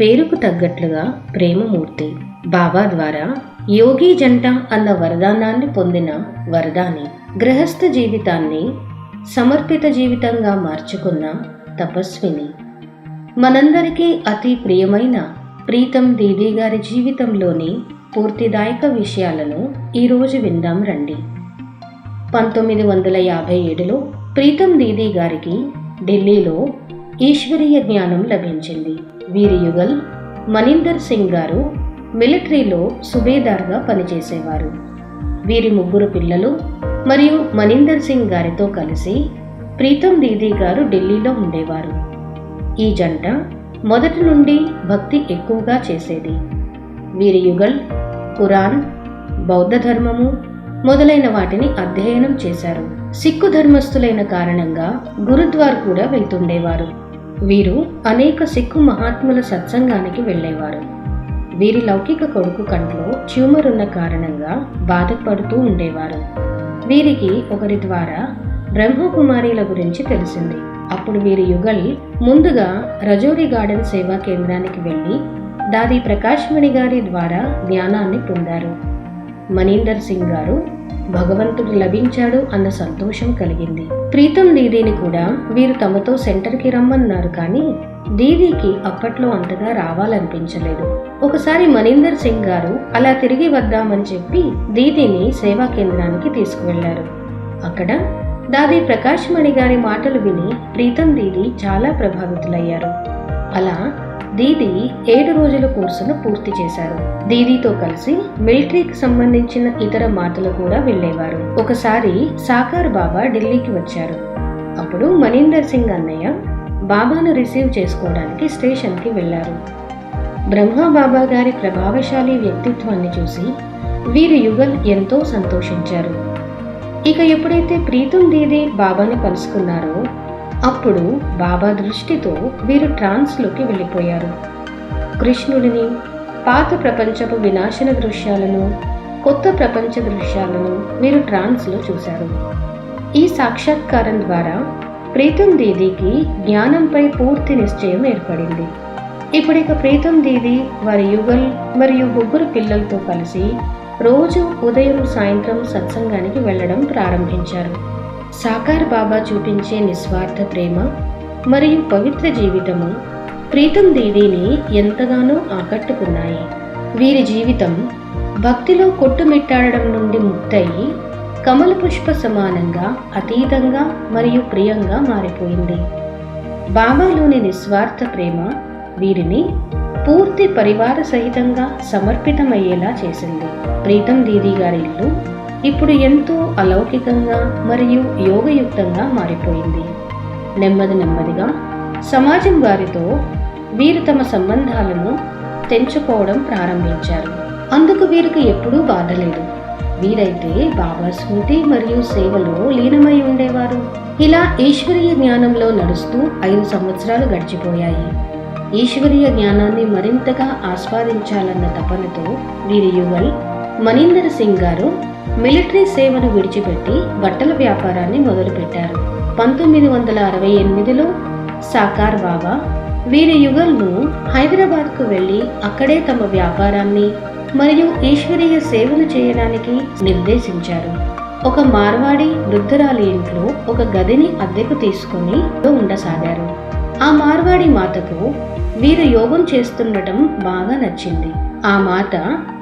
పేరుకు తగ్గట్లుగా ప్రేమమూర్తి. బాబా ద్వారా యోగి జంట అన్న వరదానాన్ని పొందిన వరదాని గృహస్థ జీవితాన్ని సమర్పిత జీవితంగా మార్చుకున్న తపస్విని. మనందరికీ అతి ప్రియమైన ప్రీతం దీదీ గారి జీవితంలోని పూర్తిదాయక విషయాలను ఈరోజు విందాం రండి. పంతొమ్మిది వందల యాభై ఏడులో ప్రీతం దీదీ గారికి ఢిల్లీలో ఈశ్వరీయ జ్ఞానం లభించింది. వీరి యుగల్ మనీందర్ సింగ్ గారు మిలిటరీలో సుబేదార్గా పనిచేసేవారు. వీరి ముగ్గురు పిల్లలు మరియు మనీందర్ సింగ్ గారితో కలిసి ప్రీతం దీదీ గారు ఢిల్లీలో ఉండేవారు. ఈ జంట మొదటి నుండి భక్తి ఎక్కువగా చేసేది. వీరి యుగల్ ఖురాన్ బౌద్ధ ధర్మము మొదలైన వాటిని అధ్యయనం చేశారు. సిక్కు ధర్మస్థులైన కారణంగా గురుద్వార్ కూడా వెళ్తుండేవారు. వీరు అనేక సిక్కు మహాత్ముల సత్సంగానికి వెళ్ళేవారు. వీరి లౌకిక కొడుకు కంట్లో ట్యూమర్ ఉన్న కారణంగా బాధపడుతూ ఉండేవారు. వీరికి ఒకరి ద్వారా బ్రహ్మకుమారీల గురించి తెలిసింది. అప్పుడు వీరి యుగల్ ముందుగా రజోరి గార్డెన్ సేవా కేంద్రానికి వెళ్ళి దాది ప్రకాశ్మణి గారి ద్వారా జ్ఞానాన్ని పొందారు. మనీందర్ సింగ్ గారు భగవంతుడు లభించాడు అన్న సంతోషం కలిగింది. ప్రీతం దీదీని కూడా వీరు తమతో సెంటర్కి రమ్మన్నారు కానీ దీదీకి అప్పట్లో అంతగా రావాలనిపించలేదు. ఒకసారి మనీందర్ సింగ్ గారు అలా తిరిగి వద్దామని చెప్పి దీదీని సేవా కేంద్రానికి తీసుకువెళ్ళారు. అక్కడ దాది ప్రకాష్ మణి గారి మాటలు విని ప్రీతం దీది చాలా ప్రభావితులయ్యారు. అలా దీది ఏడు రోజుల కోర్సును పూర్తి చేశారు. దీదీతో కలిసి మిలిటరీకి సంబంధించిన ఇతర మాటలు కూడా వెళ్ళేవారు. ఒకసారి సాకార్ బాబా ఢిల్లీకి వచ్చారు. అప్పుడు మనీందర్ సింగ్ అన్నయ్య బాబాను రిసీవ్ చేసుకోవడానికి స్టేషన్కి వెళ్ళారు బ్రహ్మా బాబా గారి ప్రభావశాలి వ్యక్తిత్వాన్ని చూసి వీరి యుగల్ ఎంతో సంతోషించారు. ఇక ఎప్పుడైతే ప్రీతం దీది బాబాని కలుసుకున్నారో అప్పుడు బాబా దృష్టితో వీరు ట్రాన్స్లోకి వెళ్ళిపోయారు. కృష్ణుడిని పాత ప్రపంచపు వినాశన దృశ్యాలను కొత్త ప్రపంచ దృశ్యాలను వీరు ట్రాన్స్లో చూశారు. ఈ సాక్షాత్కారం ద్వారా ప్రీతం దీదీకి జ్ఞానంపై పూర్తి నిశ్చయం ఏర్పడింది. ఇప్పుడిక ప్రీతం దీది వారి యుగల్ మరియు ముగ్గురు పిల్లలతో కలిసి రోజు ఉదయం సాయంత్రం సత్సంగానికి వెళ్ళడం ప్రారంభించారు. సాకార్ బాబా చూపించే నిస్వార్థ ప్రేమ మరియు పవిత్ర జీవితము ప్రీతం దీదీని ఎంతగానో ఆకట్టుకున్నాయి. వీరి జీవితం భక్తిలో కొట్టుమిట్టాడడం నుండి ముక్తయి కమల పుష్ప సమానంగా అతీతంగా మరియు ప్రియంగా మారిపోయింది. బాబాలోని నిస్వార్థ ప్రేమ వీరిని పూర్తి పరివార సహితంగా సమర్పితమయ్యేలా చేసింది. ప్రీతం దీదీ గారి ఇల్లు ఇప్పుడు ఎంతో అలౌకికంగా మరియు యోగయుక్తంగా మారిపోయింది. నెమ్మది నెమ్మదిగా సమాజం వారితో వీరు తమ సంబంధాలను తెంచుకోవడం ప్రారంభించారు. అందుకు వీరికి ఎప్పుడూ బాధలేదు వీరైతే బాబా స్మృతి మరియు సేవలో లీనమై ఉండేవారు. ఇలా ఈశ్వరీయ జ్ఞానంలో నడుస్తూ ఐదు సంవత్సరాలు గడిచిపోయాయి. ఈశ్వరీయ జ్ఞానాన్ని మరింతగా ఆస్వాదించాలన్న తపనతో వీరి యుగల్ మనీందర్ సింగ్ గారు మిలిటరీ సేవను విడిచిపెట్టి బట్టల వ్యాపారాన్ని మొదలుపెట్టారు. పంతొమ్మిది వందల అరవై ఎనిమిదిలో సాకార్ బాబా వీరి యుగల్ను హైదరాబాద్కు వెళ్ళి అక్కడే తమ వ్యాపారాన్ని మరియు ఈశ్వరీయ సేవలు చేయడానికి నిర్దేశించారు. ఒక మార్వాడి వృద్ధురాలి ఇంట్లో ఒక గదిని అద్దెకు తీసుకుని ఉండసాగారు. ఆ మార్వాడి మాతకు వీరు యోగం చేస్తుండటం బాగా నచ్చింది. ఆ మాత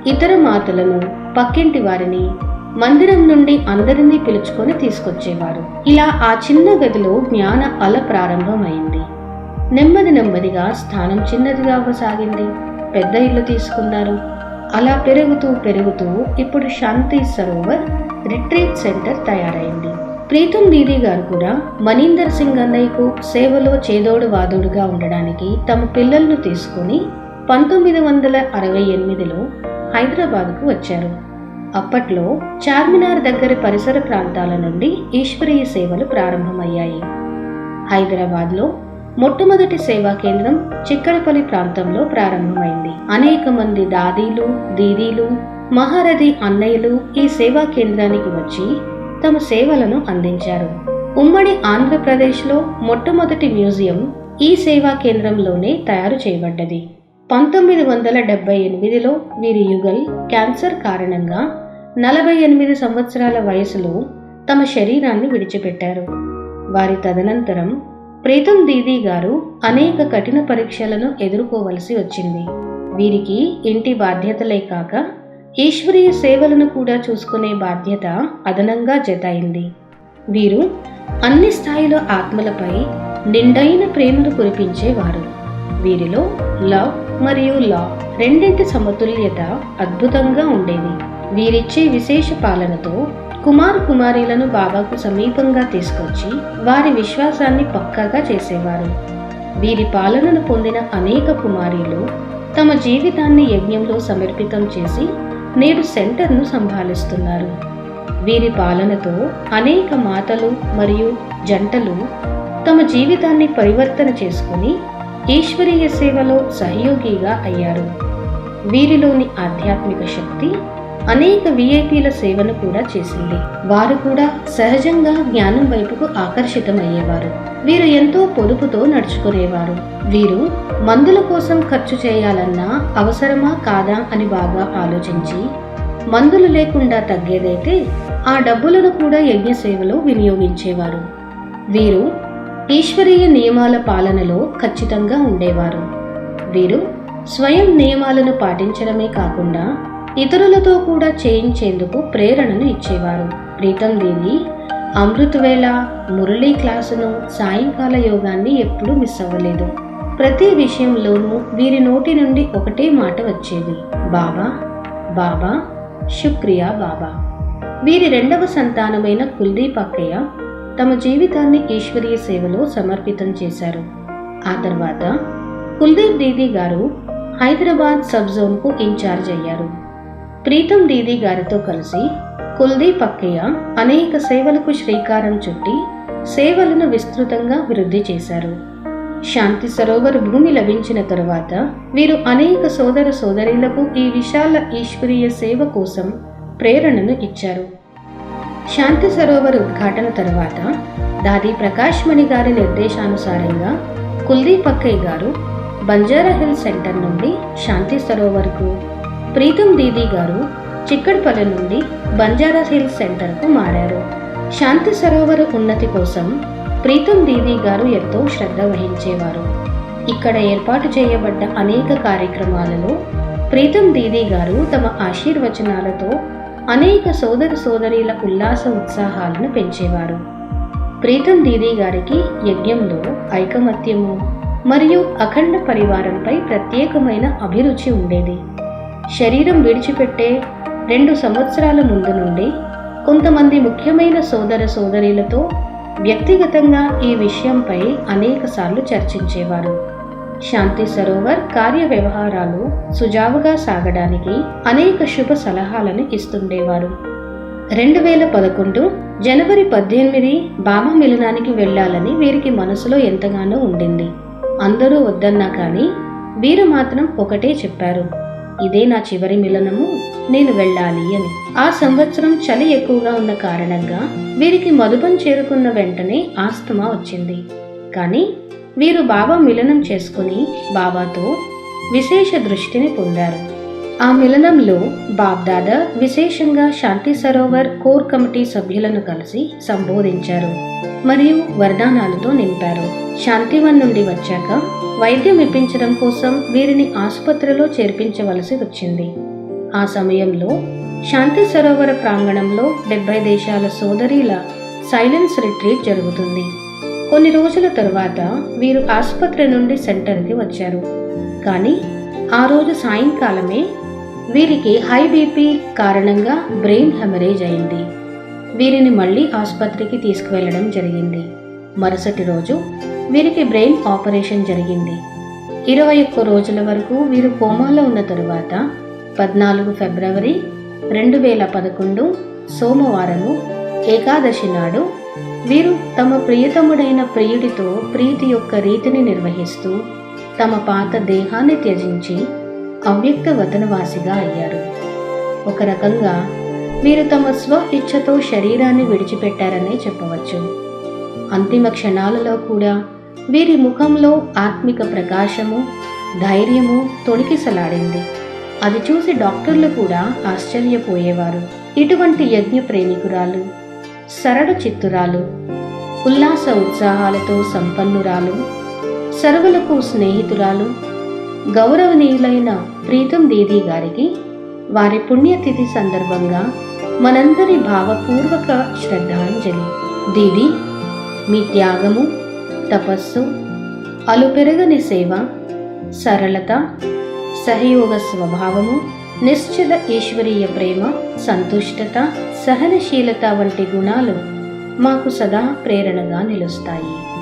ఇతర మాతలను పక్కింటి వారిని మందిరం నుండి అందరినీ పిలుచుకొని తీసుకొచ్చేవారు. ఇలా ఆ చిన్న గదిలో జ్ఞాన అల ప్రారంభమైంది. నెమ్మది నెమ్మదిగా స్థానం చిన్నదిగా అవ్వసాగింది. పెద్ద ఇల్లు తీసుకున్నారు. అలా పెరుగుతూ పెరుగుతూ ఇప్పుడు శాంతి సరోవర్ రిట్రీట్ సెంటర్ తయారైంది. ప్రీతం దీదీ గారు కూడా మనీందర్ సింగ్ అన్నయ్యకు సేవలో చేదోడు వాదోడుగా ఉండడానికి తమ పిల్లలను తీసుకుని పంతొమ్మిది వందల అరవై ఎనిమిదిలో హైదరాబాద్కు వచ్చారు. అప్పట్లో చార్మినార్ దగ్గర పరిసర ప్రాంతాల నుండి ఈశ్వరీయ సేవలు ప్రారంభమయ్యాయి. హైదరాబాద్లో మొట్టమొదటి సేవా కేంద్రం చిక్కడపల్లి ప్రాంతంలో ప్రారంభమైంది. అనేక మంది దాదీలు దీదీలు మహారథి అన్నయ్యలు ఈ సేవా కేంద్రానికి వచ్చి తమ సేవలను అందించారు. ఉమ్మడి ఆంధ్రప్రదేశ్లో మొట్టమొదటి మ్యూజియం ఈ సేవా కేంద్రంలోనే తయారు చేయబడ్డది. పంతొమ్మిది వందల డెబ్బై ఎనిమిదిలో వీరి యుగల్ క్యాన్సర్ కారణంగా నలభై ఎనిమిది సంవత్సరాల వయసులో తమ శరీరాన్ని విడిచిపెట్టారు. వారి తదనంతరం ప్రీతం దీదీ గారు అనేక కఠిన పరీక్షలను ఎదుర్కోవలసి వచ్చింది. వీరికి ఇంటి బాధ్యతలే కాక ఈశ్వరీయ సేవలను కూడా చూసుకునే బాధ్యత అదనంగా జతాయింది. వీరు అన్ని స్థాయిలో ఆత్మలపై నిండైన ప్రేమను కురిపించేవారు. వీరిలో లవ్ మరియు లా రెండింటి సమతుల్యత అద్భుతంగా ఉండేది. వీరిచ్చే విశేష పాలనతో కుమార్ కుమారీలను బాబాకు సమీపంగా తీసుకొచ్చి వారి విశ్వాసాన్ని పక్కాగా చేసేవారు. వీరి పాలనను పొందిన అనేక కుమారీలు తమ జీవితాన్ని యజ్ఞంలో సమర్పితం చేసి నేడు సెంటర్ను సంభాలిస్తున్నారు. వీరి పాలనతో అనేక మాతలు మరియు జంటలు తమ జీవితాన్ని పరివర్తన చేసుకుని ఈశ్వరీయ సేవలో సహయోగిగా అయ్యారు వీరిలోని ఆధ్యాత్మిక శక్తి అనేక విఐపీల సేవను కూడా చేసింది. వారు కూడా సహజంగా జ్ఞానం వైపుకు ఆకర్షితమయ్యేవారు. వీరు ఎంతో పొదుపుతో నడుచుకునేవారు. వీరు మందుల కోసం ఖర్చు చేయాలన్నా అవసరమా కాదా అని బాగా ఆలోచించి మందులు లేకుండా తగ్గేదైతే ఆ డబ్బులను కూడా యజ్ఞ సేవలో వినియోగించేవారు. వీరు ఈశ్వరీయ నియమాల పాలనలో ఖచ్చితంగా ఉండేవారు. వీరు స్వయం నియమాలను పాటించడమే కాకుండా ఇతరులతో కూడా చేయించేందుకు ప్రేరణను ఇచ్చేవారు. ప్రీతం దేవి అమృతవేళ మురళీ క్లాసును సాయంకాల యోగాన్ని ఎప్పుడూ మిస్ అవ్వలేదు. ప్రతి విషయంలోనూ వీరి నోటి నుండి ఒకటే మాట వచ్చేది. బాబా బాబా శుక్రియా బాబా. వీరి రెండవ సంతానమైన కుల్దీప్ అక్కయ్య తమ జీవితాన్ని ఈశ్వరీయ సేవలో సమర్పితం చేశారు. ఆ తర్వాత కుల్దీప్ దీదీ గారు హైదరాబాద్ సబ్ జోన్కు ఇన్ఛార్జ్ అయ్యారు. ప్రీతం దీదీ గారితో కలిసి కుల్దీప్ అక్కయ్య అనేక సేవలకు శ్రీకారం చుట్టి సేవలను విస్తృతంగా వృద్ధి చేశారు. శాంతి సరోవర్ భూమి లభించిన తరువాత వీరు అనేక సోదర సోదరీలకు ఈ విశాల ఈశ్వరీయ సేవ కోసం ప్రేరణను ఇచ్చారు. శాంతి సరోవర్ ఉద్ఘాటన తర్వాత దాది ప్రకాష్ మణి గారి నిర్దేశానుసారంగా కుల్దీప్ అక్కయ్య గారు బంజారా హిల్ సెంటర్ నుండి శాంతి సరోవర్కు ప్రీతం దీదీ గారు చిక్కడపల్లి నుండి బంజారా హిల్ సెంటర్కు మారారు. శాంతి సరోవర్ ఉన్నతి కోసం ప్రీతం దీదీ గారు ఎంతో శ్రద్ధ వహించేవారు. ఇక్కడ ఏర్పాటు చేయబడ్డ అనేక కార్యక్రమాలలో ప్రీతం దీదీ గారు తమ ఆశీర్వచనాలతో అనేక సోదర సోదరీల ఉల్లాస ఉత్సాహాలను పెంచేవారు. ప్రీతం దీదీ గారికి యజ్ఞంలో ఐకమత్యము మరియు అఖండ పరివారంపై ప్రత్యేకమైన అభిరుచి ఉండేది. శరీరం విడిచిపెట్టే రెండు సంవత్సరాల ముందు నుండి కొంతమంది ముఖ్యమైన సోదర సోదరీలతో వ్యక్తిగతంగా ఈ విషయంపై అనేకసార్లు చర్చించేవారు. శాంతి సరోవర్ కార్య వ్యవహారాలు సుజావుగా సాగడానికి అనేక శుభ సలహాలను ఇస్తుండేవారు. రెండు వేల పదకొండు జనవరి పద్దెనిమిది బామ మిలనానికి వెళ్ళాలని వీరికి మనసులో ఎంతగానో ఉండింది. అందరూ వద్దన్నా కానీ వీరు మాత్రం ఒకటే చెప్పారు ఇదే నా చివరి మిలనము నేను వెళ్ళాలి అని. ఆ సంవత్సరం చలి ఎక్కువగా ఉన్న కారణంగా వీరికి మధుపం చేరుకున్న వెంటనే ఆస్తమా వచ్చింది. కానీ వీరు బాబా మిలనం చేసుకుని బాబాతో విశేష దృష్టిని పొందారు. ఆ మిలనంలో బాబ్దాదా విశేషంగా శాంతి సరోవర్ కోర్ కమిటీ సభ్యులను కలిసి సంబోధించారు మరియు వరదానాలతో నింపారు. శాంతివన్ నుండి వచ్చాక వైద్యం ఇప్పించడం కోసం వీరిని ఆసుపత్రిలో చేర్పించవలసి వచ్చింది. ఆ సమయంలో శాంతి సరోవర ప్రాంగణంలో డెబ్బై దేశాల సోదరీల సైలెన్స్ రిట్రీట్ జరుగుతుంది. కొన్ని రోజుల తరువాత వీరు ఆసుపత్రి నుండి సెంటర్కి వచ్చారు. కానీ ఆ రోజు సాయంకాలమే వీరికి హై బీపీ కారణంగా బ్రెయిన్ హెమరేజ్ అయింది. వీరిని మళ్ళీ ఆసుపత్రికి తీసుకువెళ్ళడం జరిగింది. మరుసటి రోజు వీరికి బ్రెయిన్ ఆపరేషన్ జరిగింది. ఇరవై ఒక్క రోజుల వరకు వీరు కోమాలో ఉన్న తరువాత పద్నాలుగు ఫిబ్రవరి రెండు వేల పదకొండు సోమవారము ఏకాదశి నాడు వీరు తమ ప్రియతముడైన ప్రియుడితో ప్రీతి యొక్క రీతిని నిర్వహిస్తూ తమ పాత దేహాన్ని త్యజించి అవ్యక్త వతనవాసిగా అయ్యారు. ఒక రకంగా వీరు తమ స్వ ఇచ్ఛతో శరీరాన్ని విడిచిపెట్టారనే చెప్పవచ్చు. అంతిమ క్షణాలలో కూడా వీరి ముఖంలో ఆత్మిక ప్రకాశము ధైర్యము తొణికిసలాడింది. అది చూసి డాక్టర్లు కూడా ఆశ్చర్యపోయేవారు. ఇటువంటి యజ్ఞ ప్రేమికురాలు సరళ చిత్తురాలు. ఉల్లాస ఉత్సాహాలతో సంపన్నురాలు. సరువులకు స్నేహితురాలు. గౌరవనీయులైన ప్రీతం దీదీ గారికి వారి పుణ్యతిథి సందర్భంగా మనందరి భావపూర్వక శ్రద్ధాంజలి. దీది మీ త్యాగము తపస్సు అలుపెరగని సేవ సరళత సహయోగ స్వభావము నిశ్చిత ఈశ్వరీయ ప్రేమ సంతుష్టత సహనశీలత వంటి గుణాలు మాకు సదా ప్రేరణగా నిలుస్తాయి.